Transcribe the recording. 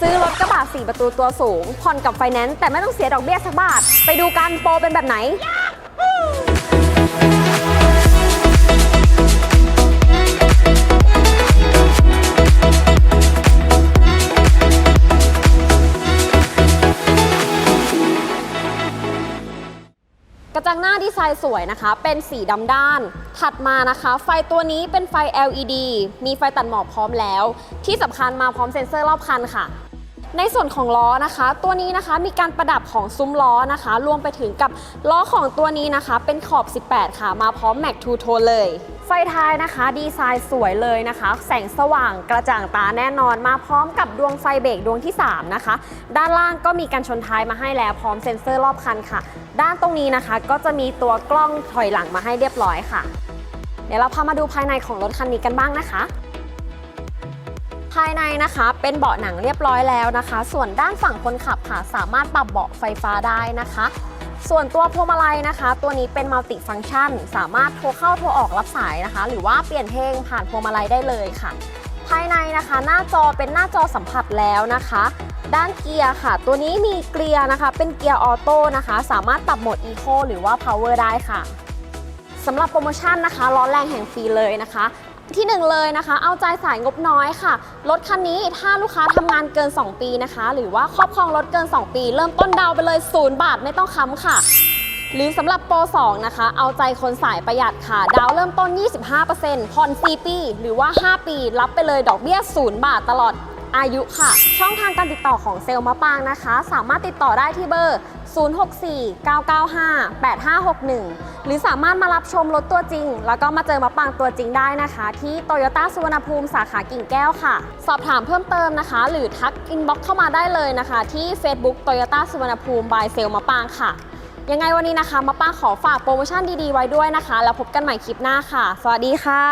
ซื้อรถกระบะ4ประตูตัวสูง ผ่อนกับไฟแนนซ์แต่ไม่ต้องเสียดอกเบี้ยสักบาท ไปดูกันโปรเป็นแบบไหน กระจังหน้าดีไซน์สวยนะคะ เป็นสีดำด้าน ถัดมานะคะ ไฟตัวนี้เป็นไฟ LED มีไฟตัดหมอกพร้อมแล้ว ที่สำคัญมาพร้อมเซ็นเซอร์รอบคันค่ะ ในส่วนของล้อนะคะ ตัวนี้นะคะมีการประดับของซุ้มล้อนะคะ รวมไปถึงกับล้อของตัวนี้นะคะ เป็นขอบ 18 ค่ะ มาพร้อมแม็กทูโทนเลย ไฟท้ายนะคะ ดีไซน์สวยเลยนะคะ แสงสว่างกระจ่างตาแน่นอนมาพร้อมกับดวงไฟเบรกดวงที่ 3 นะคะ ด้านล่างก็มีการชนท้ายมาให้แล้วพร้อมเซ็นเซอร์รอบคันค่ะ ด้านตรงนี้นะคะก็จะมีตัวกล้องถอยหลังมาให้เรียบร้อยค่ะ เดี๋ยวเราพามาดูภายในของรถคันนี้กันบ้างนะคะ ภายในนะคะเป็นเบาะหนังเรียบร้อยแล้วนะคะ ส่วนด้านฝั่งคนขับค่ะ สามารถปรับเบาะไฟฟ้าได้นะคะ ส่วนตัวพวงมาลัยนะคะ ตัวนี้เป็นมัลติฟัง c t ชัน สามารถโทรเข้าโทรออกรับสายนะคะ หรือว่าเปลี่ยนเพลงผ่านพวงมาลัยได้เลยค่ะ ภายในนะคะ หน้าจอเป็นหน้าจอสัมผัสแล้วนะคะ ด้านเกียร์ค่ะ ตัวนี้มีเกียร์นะคะ เป็นเกียร์ออโต้นะคะ สามารถปรับโหมด Eco หรือว่า Power ได้ค่ะสำหรับโปรโมชั่นนะคะล้อแรงแห่งฟรีเลยนะคะ ที่หนึ่งเลยนะคะ เอาใจสายงบน้อยค่ะ รถคันนี้ถ้าลูกค้าทำงานเกิน 2 ปีนะคะ หรือว่าครอบครองรถเกิน 2 ปี เริ่มต้นดาวไปเลย 0 บาทไม่ต้องค้ำค่ะ หรือสำหรับโปร 2 นะคะ เอาใจคนสายประหยัดค่ะ ดาวเริ่มต้น 25%ผ่อน 4 ปี หรือว่า 5 ปี รับไปเลยดอกเบี้ย 0 บาทตลอด อายุค่ะ ช่องทางการติดต่อของเซลล์มะปางนะคะ สามารถติดต่อได้ที่เบอร์ 064-995-8561 หรือสามารถมารับชมรถตัวจริง แล้วก็มาเจอมะปางตัวจริงได้นะคะ ที่โตโยต้าสุวรรณภูมิสาขากิ่งแก้วค่ะ สอบถามเพิ่มเติมนะคะ หรือทักอินบ็อกเข้ามาได้เลยนะคะ ที่ Facebook โตโยต้าสุวรรณภูมิบายเซลมะปางค่ะยังไงวันนี้นะคะมะปางขอฝากโปรโมชั่นดีๆไว้ด้วยนะคะ แล้วพบกันใหม่คลิปหน้าค่ะ สวัสดีค่ะ